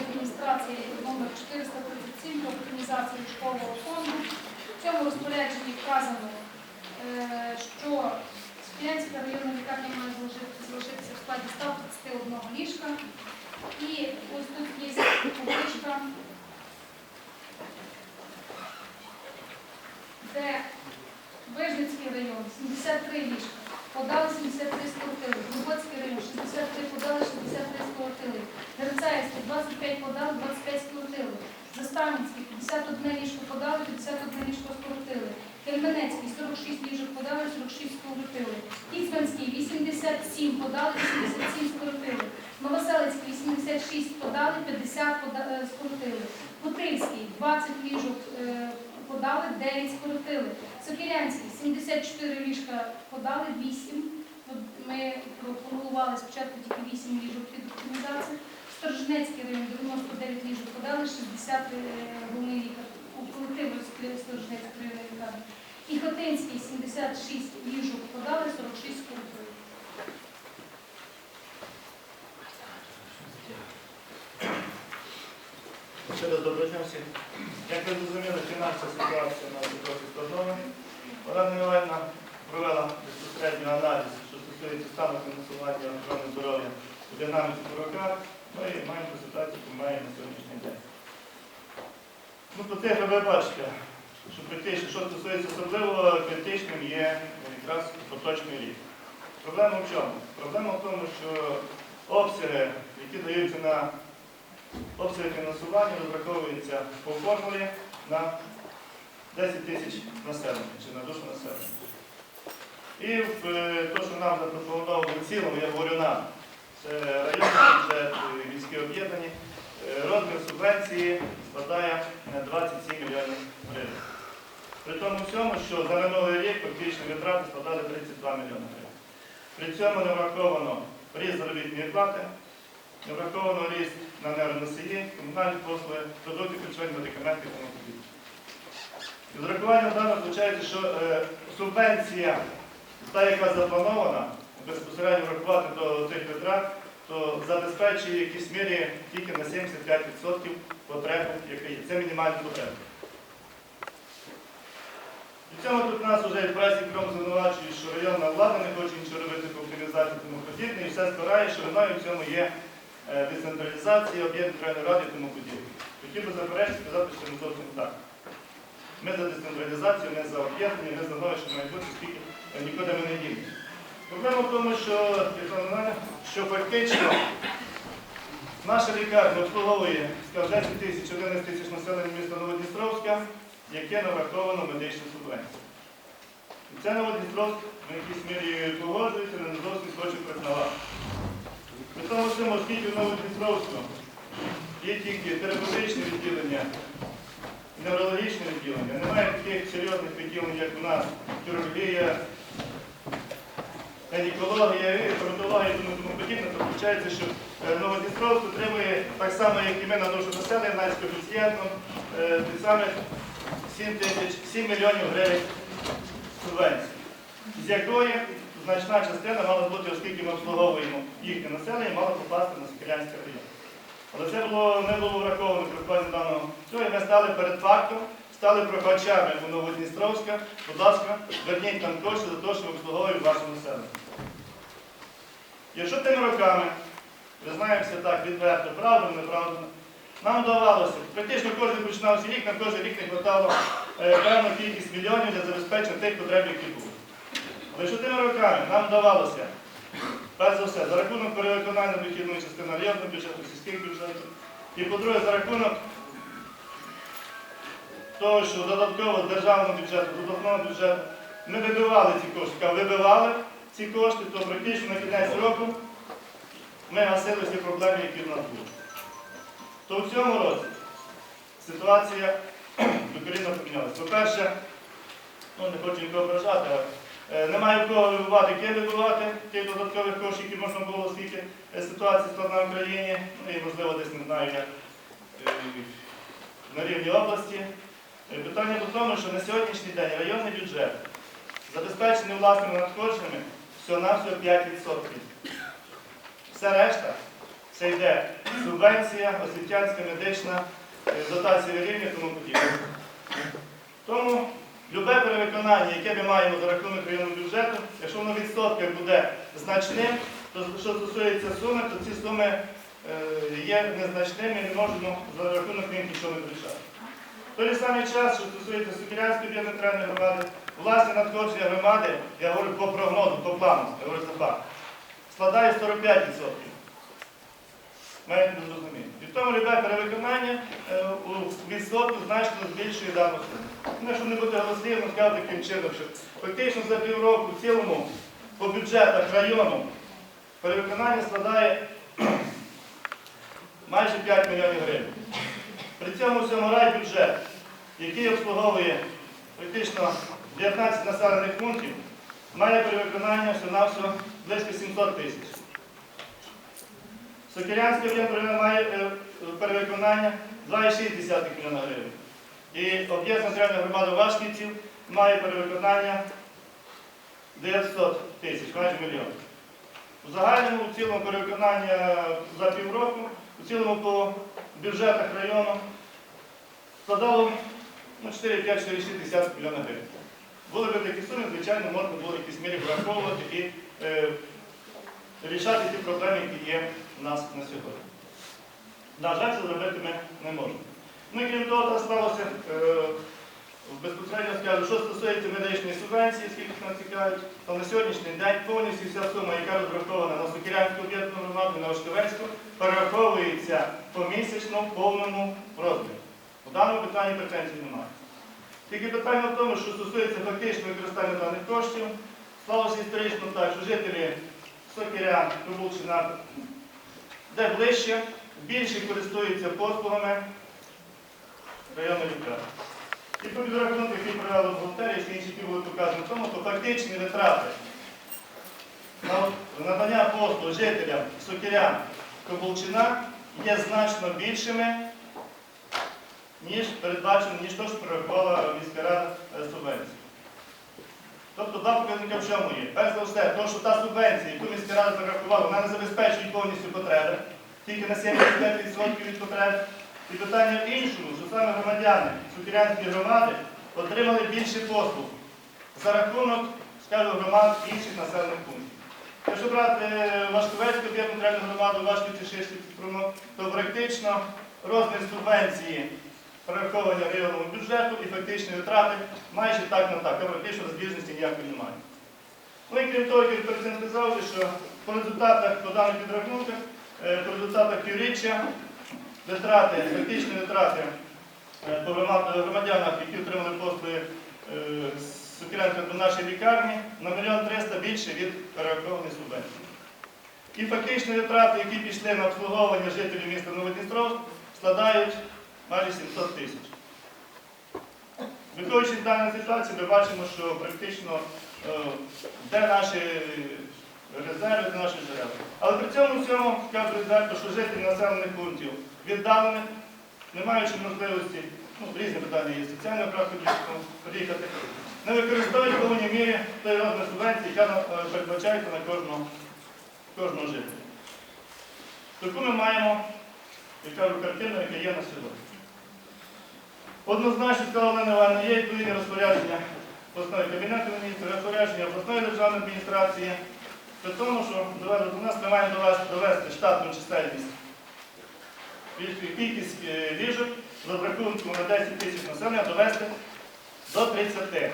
адміністрації номер 437 про оптимізацію школового фонду. В цьому розпорядженні вказано, е, що Спілянська районна лікарня має залишитися в складі 131 ліжка. І ось тут є табличка, де Вижницький район 73 ліжка, подали 73 скоротили. Глибоцький район 63 подали, 63 скоротили. Герцаївський 25 подали, 25 скоротили. Заставницький 51 ліжко подали, 51 ліжко скоротили. Кельменецький 46 ліжок подали, 46 скоротили. Кіцманський 87 подали, 87 скоротили. Новоселицький 86 подали, 50 пода- е, скоротили. Путрильський 20 ліжок подали, 9 скоротили. Сокирянський 74 ліжка подали, 8. Ми пропонували спочатку тільки 8 ліжок під оптимізацію. Сторожнецький район 99 ліжок подали, 60 е, головний лікар у колективу Сторожнецької районної лікарні. І Хотинський 76 ліжок подали, 46 скоротили. Фінансова ситуація у нас трохи складнова. Олена провела безпосередньо аналіз, що стосується стану фінансування охорони здоров'я у динаміці по роках. Ну маємо ситуацію, яку маємо на сьогоднішній день. Ну, по цифрах ви бачите, що критично, що стосується особливо критичним є якраз поточний рік. Проблема в чому? Проблема в тому, що обсяги, які даються на Обсяг фінансування розраховується по формулі на 10 тисяч населення чи на душу населення. І те, що нам запропонували в цілому, я говорю нам, це районний бюджет, е, міські об'єднані, е, розмір субвенції складає на 27 мільйонів гривень. При тому всьому, що за минулий рік фактично витрати складали 32 мільйони гривень. При цьому не враховано ріст заробітної плати, не враховано ріст на енергоносії, комунальні послуги, продукти харчування, медикаменти тому подібне. З урахуванням даного виходить, що е, субвенція, та, яка запланована, безпосередньо врахувати до цих витрат, то забезпечує в якійсь мірі тільки на 75% потреб, яка є. Це мінімальні потреби. При цьому тут нас вже в пресі кром звинувачують, що районна влада не хоче нічого робити по оптимізації і тому подібне, і все спирає, що виною в цьому є е, децентралізація, об'єднання районної ради і тому подібне. Хотів би заперечити, сказати, що не зовсім так. Ми за децентралізацію, не за об'єднання, ми за нове, що має бути, скільки нікуди ми не діємо. Проблема в тому, що, що фактично наша лікарня обслуговує скажімо, 10 тисяч, 11 тисяч населення міста Новодністровська, яке не враховано медичну субвенцію. І це Новодністровськ на якійсь мірі погоджується, але не зовсім хоче признавати. При тому оскільки в Новодністровську є тільки терапевтичне відділення, відділення, немає таких серйозних відділень, як у нас. Хірургія, гінекологія, травматологія і тому подібне, то виходить, що е, Новодністровськ отримує так само, як і ми на душу населення, навіть коефіцієнтом, е, тих самих 7 тисяч, 7 мільйонів гривень субвенції, з якої значна частина мала бути, оскільки ми обслуговуємо їхнє населення, мала попасти на Сокирянський район. Але це було, не було враховано при вкладі даного. Цього, і ми стали перед фактом, стали прохачами у Новодністровська. Будь ласка, верніть нам кошти за те, що ми обслуговуємо ваше населення. Якщо тими роками, признаємося так, відверто, правду, неправду, нам вдавалося, практично кожен починався рік, на кожен рік не вистачало е, певну кількість мільйонів для забезпечення тих потреб, які були. Але що тими роками нам вдавалося, перш за все, за рахунок перевиконання дохідної частини районного бюджету, сільських бюджетів, і по-друге, за рахунок того, що додатково з державного бюджету, з обласного бюджету, ми вибивали ці кошти, а вибивали ці кошти, то практично на кінець року ми гасили всі проблеми, які в нас були. То в цьому році ситуація докорінно помінялася. По-перше, ну не хочу нікого ображати, але немає в кого вибивати, ким вибивати тих додаткових коштів, які можна було, оскільки е, ситуація складна в країні, ну і можливо десь не знаю, як е, на рівні області. Е, Питання в тому, що на сьогоднішній день районний бюджет забезпечений власними надходженнями всього-навсього 5%. Все решта Це йде субвенція, освітянська, медична, е, дотація рівня тому подібне. Тому любе перевиконання, яке ми маємо за рахунок районного бюджету, якщо воно в буде значним, то що стосується суми, то ці суми е, є незначними і не можемо за рахунок них нічого не вирішати. Той самий час, що стосується Сокірянської об'єднаної територіальної громади, власне надходження громади, я говорю по прогнозу, по плану, я говорю за факт, складає 45%. Маєте зрозуміти. І в тому любе перевиконання е, у відсотку значно збільшує дану суму. Ну, щоб не бути голослівно, скажу таким чином, що фактично за півроку в цілому по бюджетах району перевиконання складає майже 5 мільйонів гривень. При цьому всьому райбюджет, який обслуговує практично 19 населених пунктів, має перевиконання всього-навсього близько 700 тисяч. Сокирянський району має е, перевиконання 2,6 мільйона гривень. І об'єкт національної громади Вашківців має перевиконання 900 тисяч, майже мільйон. У загальному у цілому перевиконання за півроку, у цілому по бюджетах району складало ну, 4,5-4,6 мільйона гривень. Були б такі суми, звичайно, можна було в якійсь мірі враховувати і е, рішати ті проблеми, які є у нас на сьогодні. На жаль, це зробити ми не можемо. Ну крім того, сталося е, безпосередньо скажу, що стосується медичної субвенції, скільки нас цікавить, то на сьогоднішній день повністю вся сума, яка розрахована на Сокірянську об'єднану громаду, на Ошківецьку, перераховується помісячно в повному розмірі. У даному питанні претензій немає. Тільки питання в тому, що стосується фактичного використання даних коштів, склалося історично так, що жителі Сокирян, Прибулчина, де ближче, більше користуються послугами районної лікарні. І по підрахунку, які провели бухгалтерії, всі інші були показані в тому, то фактичні витрати на надання послуг жителям Сокирян Коболчина є значно більшими, ніж передбачено, ніж то, що прорахувала міська рада е, субвенцію. Тобто два показника в чому є? Перш за все, то, що та субвенція, яку міська рада прорахувала, вона не забезпечує повністю потреби, тільки на 75% від потреб. І питання в іншому, що саме громадяни Сукірянської громади отримали більше послуг за рахунок, скажу, громад інших населених пунктів. Якщо брати е, Вашковецьку об'єднану громаду, Вашківці, Шишківці, Промок, то практично розмір субвенції перераховані районному бюджету і фактичні витрати майже так на так, тобто практично розбіжності ніякої немає. Ну і крім того, як перед цим сказав, що по результатах, по даних підрахунках, е, по результатах півріччя, витрати, фактичні витрати е, по громадянах, які отримали послуги Сукіренка до нашої лікарні, на мільйон триста більше від перерахованої субвенції. І фактичні витрати, які пішли на обслуговування жителів міста Новодністровськ, складають майже 700 тисяч. Виходячи з даної ситуації, ми бачимо, що практично е, де наші резерви, де наші джерела. Але при цьому всьому скажу відверто, що жителі населених пунктів віддалених, не маючи можливості, ну, різні питання є, соціальна практика приїхати, не використовують в повній мірі той розмір субвенції, яка е, передбачається на кожного, кожного жителя. Таку ми маємо, я кажу, картину, яка є на сьогодні. Однозначно, сказала Олена Івановна, є відповідні розпорядження обласної кабінету міністрів, розпорядження обласної державної адміністрації. При тому, що до нас ми маємо довести, довести штатну чисельність кількість е, ліжок з розрахунку на 10 тисяч населення довести до 30.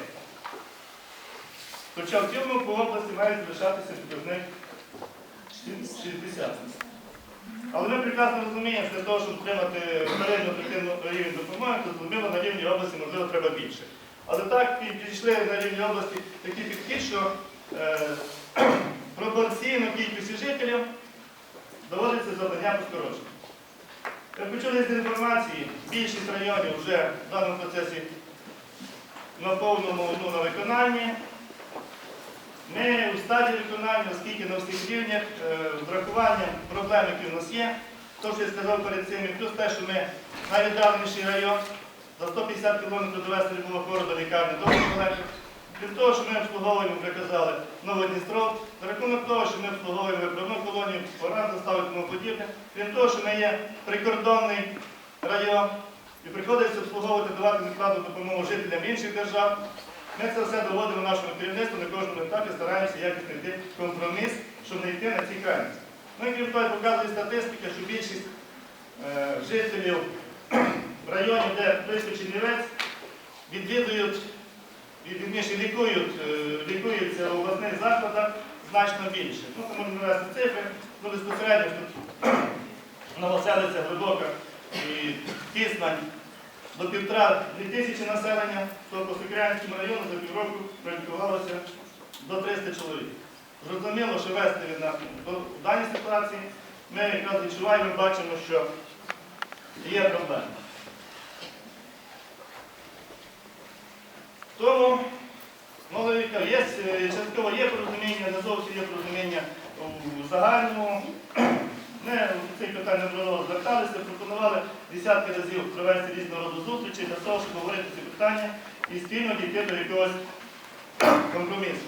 Хоча в цілому по області мають залишатися показник 60. Але ми прекрасно розуміємо, що для того, щоб отримати передню третину рівень допомоги, то зрозуміло на рівні області, можливо, треба більше. Але так підійшли на рівні області такий підхід, що е, пропорційно кількості жителів доводиться завдання по скороченню. Як почули з інформації, більшість районів вже в даному процесі на повному ну, на виконанні. Ми у стадії виконання, оскільки на всіх рівнях, е, врахуванням проблем, які в нас є, то, що я сказав перед цим, плюс те, що ми найвіддаленіший район, за 150 кілометрів довести любого хворого до лікарні, дуже далеко. Крім того, що ми обслуговуємо, вже казали, Новодністров, за рахунок того, що ми обслуговуємо Кривону колонію, пора заставити тому подібне. Крім того, що ми є прикордонний район і приходиться обслуговувати, давати невкладну допомогу жителям інших держав. Ми це все доводимо нашому керівництву на кожному етапі, стараємося якось знайти компроміс, щоб не йти на ці крайності. Ну і крім того, показує статистика, що більшість е, жителів в районі, де близько Чернівець, відвідують, від- вірніше, лікують, е, лікуються в обласних закладах значно більше. Ну, тому не навести цифри, ну безпосередньо тут новоселиця глибока і тіснань до півтора тисячі населення, то по Сокирянському району за півроку пролікувалося до 300 чоловік. Зрозуміло, що вести від нас в даній ситуації ми якраз відчуваємо, бачимо, що є проблема. Тому, молодика, є, е, частково є порозуміння, не зовсім є порозуміння у загальному. Ми в цих питань неодноразово зверталися, пропонували десятки разів провести різного роду зустрічі для того, щоб говорити ці питання і спільно дійти до якогось компромісу.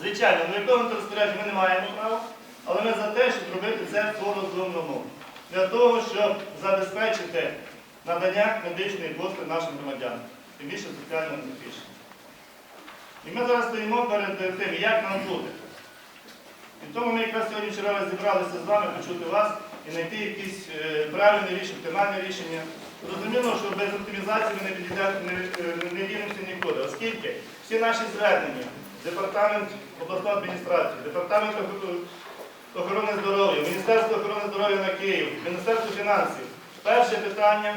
Звичайно, на якому розпорядження ми не маємо права, але ми за те, щоб робити це по розумному. Для того, щоб забезпечити надання медичної послуги нашим громадянам, тим більше соціально незахищеним. І ми зараз стоїмо перед тим, як нам бути. І тому ми якраз сьогодні вчора зібралися з вами почути вас і знайти якісь е, правильне рішення, оптимальне рішення. Зрозуміло, що без оптимізації ми не, підійдемо- не, е, нікуди, оскільки всі наші звернення, департамент обласної адміністрації, департамент охорони здоров'я, Міністерство охорони здоров'я на Київ, Міністерство фінансів. Перше питання,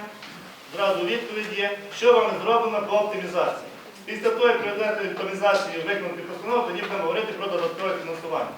зразу відповідь є, що вам зроблено по оптимізації. Після того, як прийдете оптимізації виконати постанову, тоді будемо говорити про додаткове фінансування.